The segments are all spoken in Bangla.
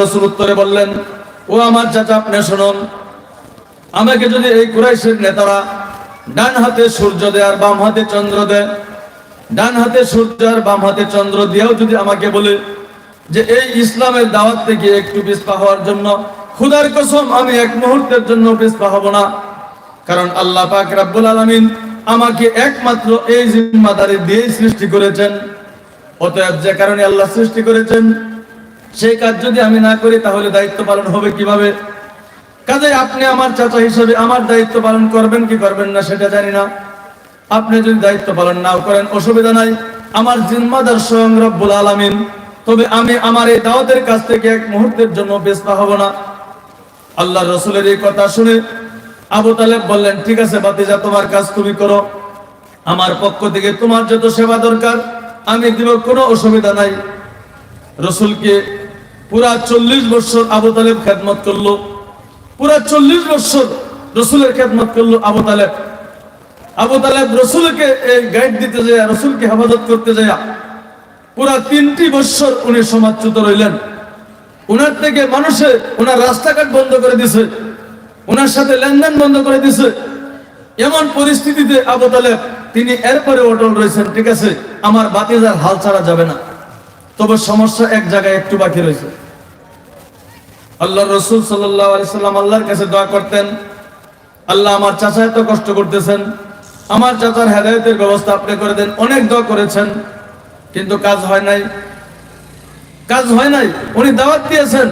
রসুল উত্তরে বললেন, ও আমার চাচা, আপনি শুনুন। আমাকে যদি এই কুরাইশের নেতারা ডান হাতে সূর্য দেয় আর বাম হাতে চন্দ্র দেয়, ডান হাতে সূর্য আর বাম হাতে চন্দ্র দিয়েও যদি আমাকে বলে যে এই ইসলামের দাওয়াত থেকে একটু পিছপা হওয়ার জন্য খুদার কসম আমি এক মুহূর্তের জন্য পিছপা হব না, কারণ আল্লাহ পাক রাব্বুল আলামিন আমাকে একমাত্র এই জিম্মাদারি দিয়ে সৃষ্টি করেছেন। অতএব যে কারণে আল্লাহ সৃষ্টি করেছেন সেই কাজ যদি আমি না করি, তাহলে দায়িত্ব পালন হবে কীভাবে? কাজে আপনি আমার চাচা হিসেবে আমার দায়িত্ব পালন করবেন কি করবেন না সেটা জানি না। আপনি যদি দায়িত্ব পালন নাও করেন, অসুবিধা নাই। আমার জিম্মাদার স্বয়ং রব্বুল আলামিন। তবে আমি আমার এই দাওয়াতের কাছ থেকে এক মুহূর্তের জন্য বেসপা হব না। আল্লাহ রসুলের এই কথা শুনে আবু তালেব বললেন, ঠিক আছে বাতিজা, তোমার কাজ তুমি করো। আমার পক্ষ থেকে তোমার যত সেবা দরকার, আমি দিব, কোনো অসুবিধা নাই। রসুলকে পুরা চল্লিশ বছর আবু তালেব খেদমত করল। পুরা চল্লিশ বছর রসুলের খেদমত করল আবু তালেব। আবু তালেব রসুলকে গাইড দিতে যায়, রসুলকে হেফাজত করতে যায়। পুরা তিনটি বছর উনি সমাজচ্যুত রইলেন। উনার থেকে মানুষে ওনার রাস্তাঘাট বন্ধ করে দিছে। ওনার সাথে লেনদেন বন্ধ করে দিছে। এমন পরিস্থিতিতে আবু তালেব, তিনি এরপরে অটল রয়েছেন, ঠিক আছে? আমার বাতিজার হাল ছাড়া যাবে না। তবে সমস্যা এক জায়গায় একটু বাকি রয়েছে আল্লাহ রসুল সাল্লাম আল্লাহর কাছে দোয়া করতেন, আল্লাহ আমার চাচা এত কষ্ট করতেছেন, আমার চাচার হেদায়তের ব্যবস্থা আপনি করে দেন, অনেক দোয়া করেছেন, কিন্তু কাজ হয় নাই। কাজ হয় নাই, উনি দাওয়াত দিয়েছেন।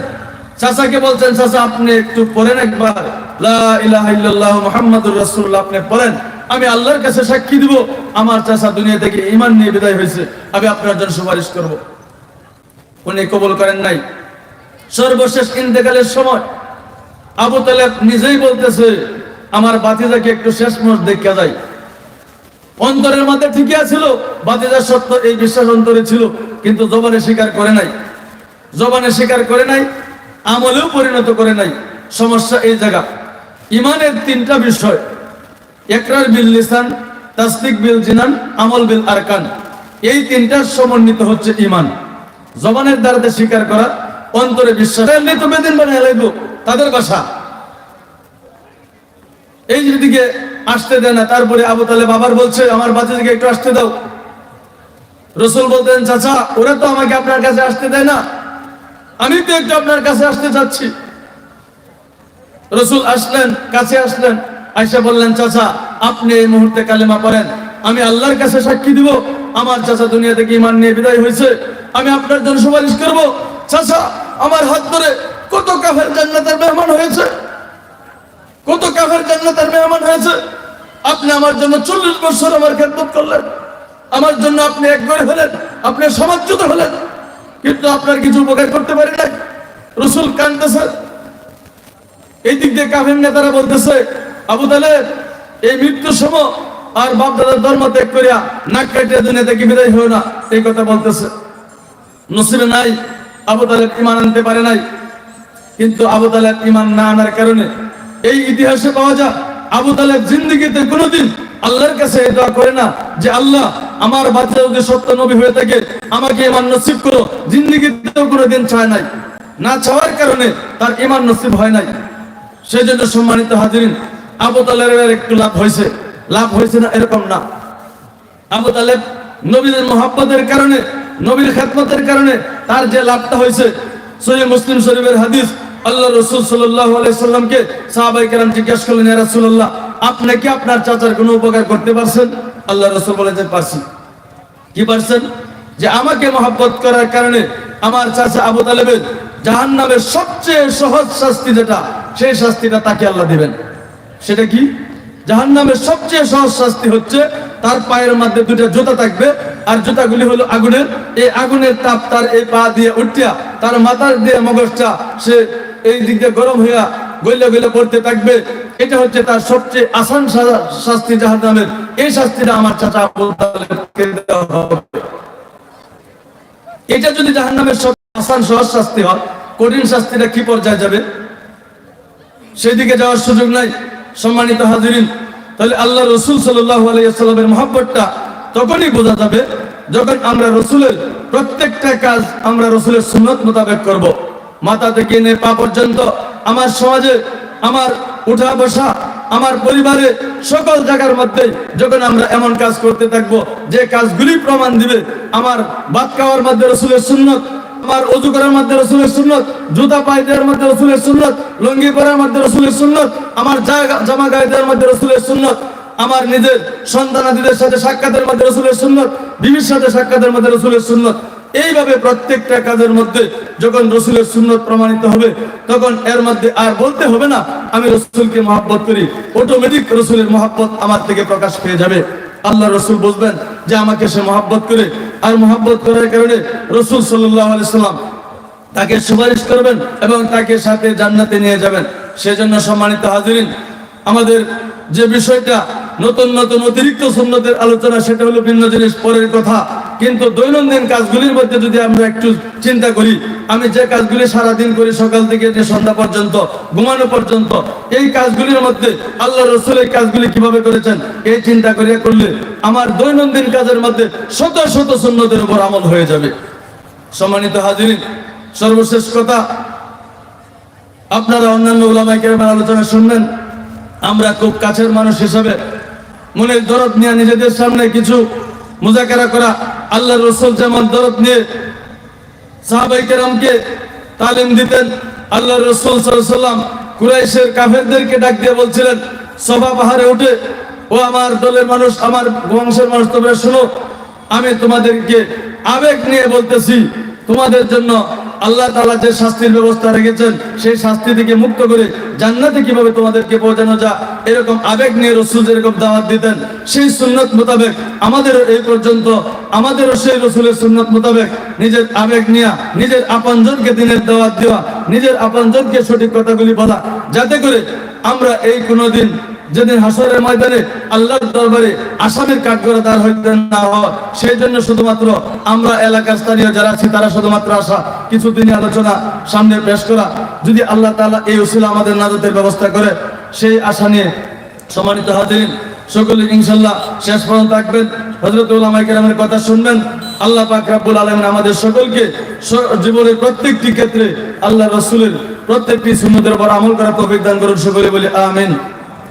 চাচাকে বলছেন, চাচা, আপনি একটু পড়েন একবার। মুহাম্মাদুর রাসূলুল্লাহ, আপনি পড়েন। আমি আল্লাহর কাছে সাক্ষী দিব, আমার চাচা দুনিয়া থেকে ইমান নিয়ে বিদায় হয়েছে। আমি আপনার জন্য সুপারিশ করব। উনি কবুল করেন নাই। সর্বশেষ ইন্তেকালের সময় আবু তালেব নিজেই বলতেছে, আমার বাতিজাকে একটু শেষ মোষ দেখা যায় অন্তরের মাঝে ঠিকই আছিল বাতিজার সত্য এই বিশ্বাস অন্তরে ছিল, কিন্তু জবানে স্বীকার করে নাই। জবানে স্বীকার করে নাই, আমলেও পরিণত করে নাই। সমস্যা এই জায়গা। ইমানের তিনটা বিষয়, একরার বিল লিসান, তাসদিক বিল জিনান, আমল বিল আরকান। এই তিনটার সমন্বিত হচ্ছে ইমান। জবানের দ্বারাতে স্বীকার করা, অন্তরে বিশ্বাস বেদিন বানিয়ে লাগবো তাদের কথা। এই দিকে আসতে দেয় না, তারপরে আবু তালে বাবার বলছে, আমার বাচ্চাদিকে একটু আসতে দাও। রসুল বলতেন, চাচা, ওরা তো আমাকে আপনার কাছে আসতে দেয় না। আমি তো একটু আপনার কাছে আসতে চাচ্ছি। রসুল আসলেন, কাছে আসলেন আইসা বললেন, চাচা, আপনি এই মুহূর্তে কালেমা পড়েন। আমি আল্লাহর কাছে সাক্ষী দিব আমার চাচা দুনিয়া থেকে ইমান নিয়ে বিদায় হয়েছে। আমি আপনার জন্য সুপারিশ করব। চাচা, আমার হাত ধরে কত কাফের জান্নাতের মেহমান হয়েছে? কত কাফের জান্নাতের মেহমান হয়েছে? আপনি আমার জন্য চল্লিশ বছর আমার খেদমত করলেন। আমার জন্য আপনি এক করে হলেন, আপনি সমাজচ্যুত হলেন। কিন্তু আপনার কিছু উপকার করতে পারি নাই। রসুল কানতেছে। এই দিক দিয়ে কাফের নেতারা বলতেছে, আবু তালেব, এই মৃত্যুর সময় আর বাপ দাদার ধর্ম ত্যাগ করিয়া নাক কাটিয়া দুনিয়া থেকে বিদায় হয়ে না এই কথা বলতেছে। নসিবে নাই, আবু তালেব ইমান আনতে পারে নাই। কিন্তু আবু তালেব ইমান না আনার কারণে এই ইতিহাসে পাওয়া যায়, আবু তালেব জিন্দিগিতে কোনোদিন আল্লাহর কাছে দোয়া করে না যে, আল্লাহ, আমার বাচ্চা যদি সত্য নবী হয়ে থাকে, আমাকে ইমান নসিব করো। জিন্দিগিতেও কোনোদিন চায় নাই। না চাওয়ার কারণে তার ইমান নসিব হয় নাই। সেই জন্য সম্মানিত হাজিরিন, আবু তালেবের একটু লাভ হয়েছে। লাভ হয়েছে না, এরকম না। আবু তালেব নবীদের মহাব্বতের কারণে, নবীর খেদমতের কারণে তার যে লাভটা হয়েছে সহি মুসলিম শরীফের হাদিস আল্লাহ রসুল সাল্লাহ আলাইসাল্লামকে সাহাবাই কেরাম জিজ্ঞেস করলেন রাসূলুল্লাহ, আপনি কি আপনার চাচার কোনো উপকার করতে পারছেন? আল্লাহ রসুল বলেছেন পারছি। কি পারছেন? যে আমাকে মহাব্বত করার কারণে আমার চাচা আবু তালেবের জাহান নামের সবচেয়ে সহজ শাস্তি যেটা, সেই শাস্তিটা তাকে আল্লাহ দিবেন। সেটা কি? জাহান নামের সবচেয়ে সহজ শাস্তি হচ্ছে তার পায়ের মধ্যে দুটা জুতা থাকবে, আর জুতাগুলি হলো আগুনের। এই আগুনের তাপ তার এই পা দিয়ে উঠিয়া তার মাথার দিয়ে মগজটা সে এই দিক দিয়ে গরম হইয়া গইলে গইলে পড়তে থাকবে। এটা হচ্ছে তার সবচেয়ে আসান শাস্তি জাহান নামের এই শাস্তিটা আমার চাচা এটা যদি জাহান নামের আসান সহজ শাস্তি হয়, কঠিন শাস্তিটা কি পর্যায়ে যাবে? সেদিকে যাওয়ার সুযোগ নাই। সম্মানিত হাজিরিন, তাহলে আল্লাহ রসুল সাল্লামের মহাব্বতটা তখনই বোঝা যাবে যখন আমরা রসুলের প্রত্যেকটা কাজ আমরা রসুলের সুন্নত মোতাবেক করব। মাথা থেকে নে পা পর্যন্ত, আমার সমাজে, আমার উঠা বসা, আমার পরিবারে, সকল জায়গার মধ্যে যখন আমরা এমন কাজ করতে থাকব, যে কাজগুলি প্রমাণ দিবে, আমার বাদ খাওয়ার মধ্যে রসুলের সুন্নত আমার অজু করার মধ্যে রসুলের সুন্নত, জুতা পায়ে দেওয়ার মধ্যে রসুলের সুন্নত, লুঙ্গি পরার মধ্যে রসুলের সুন্নত, আমার জামা গায়ে দেওয়ার মধ্যে রসুলের সুন্নত, আমার নিজের সন্তানাদিদের সাথে সাক্ষাতের মধ্যে রসুলের সুন্নত, বিবির সাথে সাক্ষাতের মধ্যে রসুলের সুন্নত, এইভাবে প্রত্যেকটা কাজের মধ্যে যখন রসুলের সুন্নত প্রমাণিত হবে, তখন এর মধ্যে আর বলতে হবে না, আমি রসুলকে মহাব্বত করি অটোমেটিক রসুলের মহাব্বত আমার থেকে প্রকাশ পেয়ে যাবে। আল্লাহ রসুল বুঝবেন যে আমাকে সে মহাব্বত করে আর মহাব্বত করার কারণে রসুল সাল্লাহ সাল্লাম তাকে সুপারিশ করবেন এবং তাকে সাথে জান্নাতে নিয়ে যাবেন। সেজন্য সম্মানিত হাজিরিন, আমাদের যে বিষয়টা নতুন নতুন অতিরিক্ত সুন্নতের আলোচনা, সেটা হলো ভিন্ন জিনিস, পরের কথা। কিন্তু দৈনন্দিন কাজগুলির মধ্যে যদি আমরা একটু চিন্তা করি, আমি যে কাজগুলি সারাদিন করি, সকাল থেকে সন্ধ্যা পর্যন্ত, ঘুমানো পর্যন্ত, এই কাজগুলির মধ্যে আল্লাহ রসুল এই কাজগুলি কীভাবে করেছেন, এই চিন্তা করিয়া করলে আমার দৈনন্দিন কাজের মধ্যে শত শত সুন্নতের উপর আমল হয়ে যাবে। সম্মানিত হাজিরিন, সর্বশেষ কথা, আপনারা অন্যান্য ওলামাই কেরামের আলোচনা শুনবেন, আমরা খুব কাছের মানুষ হিসাবে, মনের দরদ নিয়ে নিজেদের সামনে কিছু মুজাকারা করা আল্লাহ রসুল যেমন দরদ নিয়ে সাহাবাই কেরামকে তালিম দিতেন আল্লাহ রসুল সাল্লাম কুরাইশের কাফেরদেরকে ডাক দিয়ে বলছিলেন, সভা পাহাড়ে উঠে, ও আমার দলের মানুষ, আমার বংশের মানুষ, তোমরা শুনো, আমি তোমাদেরকে আবেগ নিয়ে বলতেছি, তোমাদের জন্য আল্লাহ তাআলা যে শাস্তির ব্যবস্থা রেখেছেন, সেই শাস্তি থেকে মুক্ত করে জান্নাতে কীভাবে তোমাদেরকে পৌঁছানো যা এরকম আবেগ নিয়ে রসুল যেরকম দাওয়াত দিতেন, সেই সুন্নত মোতাবেক আমাদেরও এই পর্যন্ত, আমাদেরও সেই রসুলের সুন্নত মোতাবেক নিজের আবেগ নিয়ে, নিজের আপনজনকে দিনের দাওয়াত দেওয়া, নিজের আপনজনকে সঠিক কথাগুলি বলা, যাতে করে আমরা এই কোনোদিন যেদিন হাসরের ময়দানে আল্লাহর দরবারে আসামের কাঠগড়া দাঁড় হইতে না হয় সেই জন্য শুধুমাত্র আমরা এলাকার স্থানীয় যারা আছি, তারা শুধুমাত্র আসা কিছু দিনই আলোচনা, সামনে পেশ করা। যদি আল্লাহ তাআলা এই উসিলা আমাদের নাজতের ব্যবস্থা করে, সেই আশা নিয়ে সম্মানিত হাজিরিন, সকলে ইনশাল্লাহ শেষ পর্যন্ত থাকবেন। হজরত উলামায়ে কেরামের কথা শুনবেন। আল্লাহ পাক রাব্বুল আলামিন আমাদের সকলকে জীবনের প্রত্যেকটি ক্ষেত্রে আল্লাহ রসুলের প্রত্যেকটি সুন্নতের উপর আমল করা তৌফিক করুন, সকলে বলি আমিন।